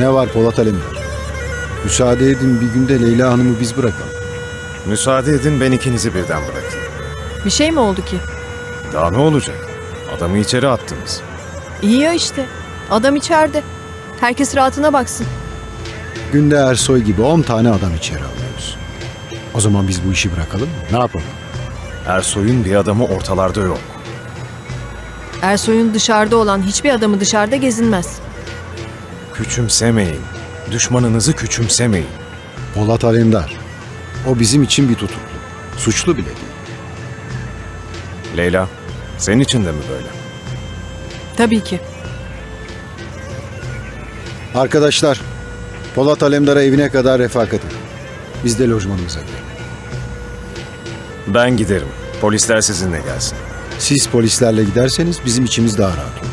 Ne var Polat Alemdar? Müsaade edin bir günde Leyla Hanım'ı biz bırakalım. Müsaade edin ben ikinizi birden bırakayım. Bir şey mi oldu ki? Daha ne olacak? Adamı içeri attınız. İyi ya işte. Adam içeride. Herkes rahatına baksın. Günde Ersoy gibi 10 tane adam içeri alıyoruz. O zaman biz bu işi bırakalım mı? Ne yapalım? Ersoy'un bir adamı ortalarda yok. Ersoy'un dışarıda olan hiçbir adamı dışarıda gezinmez. Küçümsemeyin. Düşmanınızı küçümsemeyin. Polat Alemdar. O bizim için bir tutuklu. Suçlu bile değil. Leyla, senin için de mi böyle? Tabii ki. Arkadaşlar, Polat Alemdar'a evine kadar refakat edin. Biz de lojmanımıza gidelim. Ben giderim. Polisler sizinle gelsin. Siz polislerle giderseniz bizim içimiz daha rahat olur.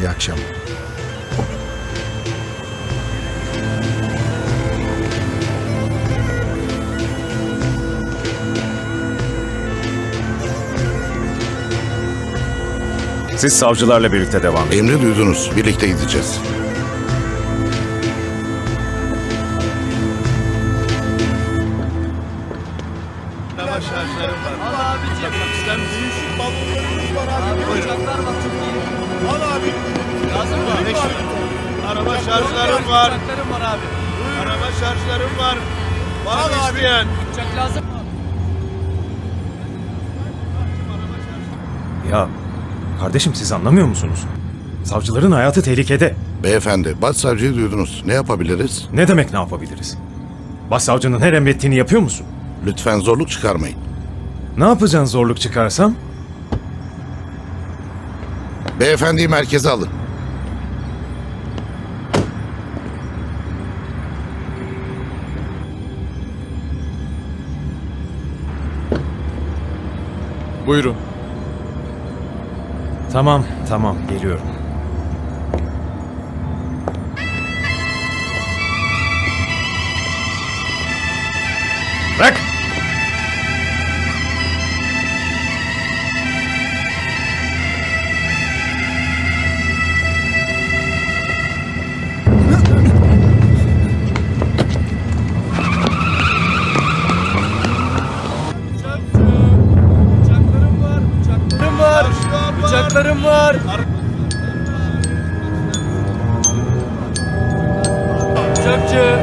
İyi akşamlar. Siz savcılarla birlikte devam edin. Emri duydunuz. Birlikte gideceğiz. Araba şarjlarım var. Araba şarjlarım var. Var mı isteyen? Ya kardeşim siz anlamıyor musunuz? Savcıların hayatı tehlikede. Beyefendi, başsavcıyı duydunuz. Ne yapabiliriz? Ne demek ne yapabiliriz? Başsavcının her emrettiğini yapıyor musun? Lütfen zorluk çıkarmayın. Ne yapacaksın zorluk çıkarsam? Beyefendiyi merkeze alın. Buyurun. Tamam, tamam geliyorum. Bırak! Bıçaklarım var. Bıçakçı.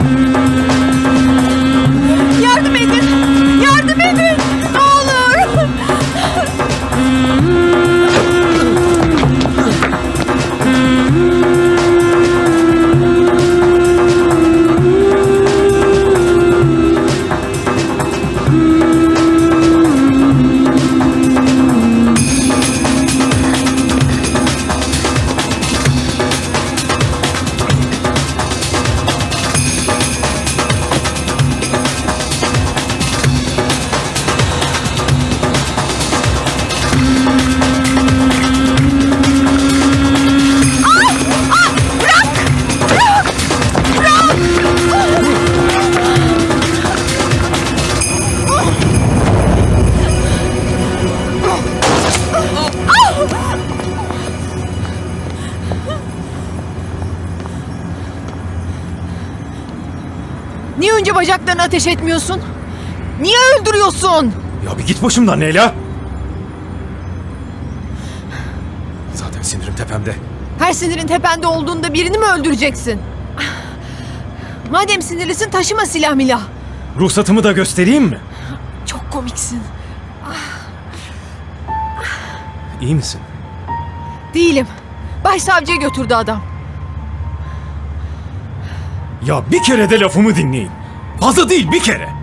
Música önce bacaklarına ateş etmiyorsun? Niye öldürüyorsun? Ya bir git başımdan Leyla! Zaten sinirim tepemde. Her sinirin tepende olduğunda birini mi öldüreceksin? Madem sinirlisin taşıma silah milah. Ruhsatımı da göstereyim mi? Çok komiksin. İyi misin? Değilim. Başsavcıya götürdü adam. Ya bir kere de lafımı dinleyin. Fazla değil bir kere.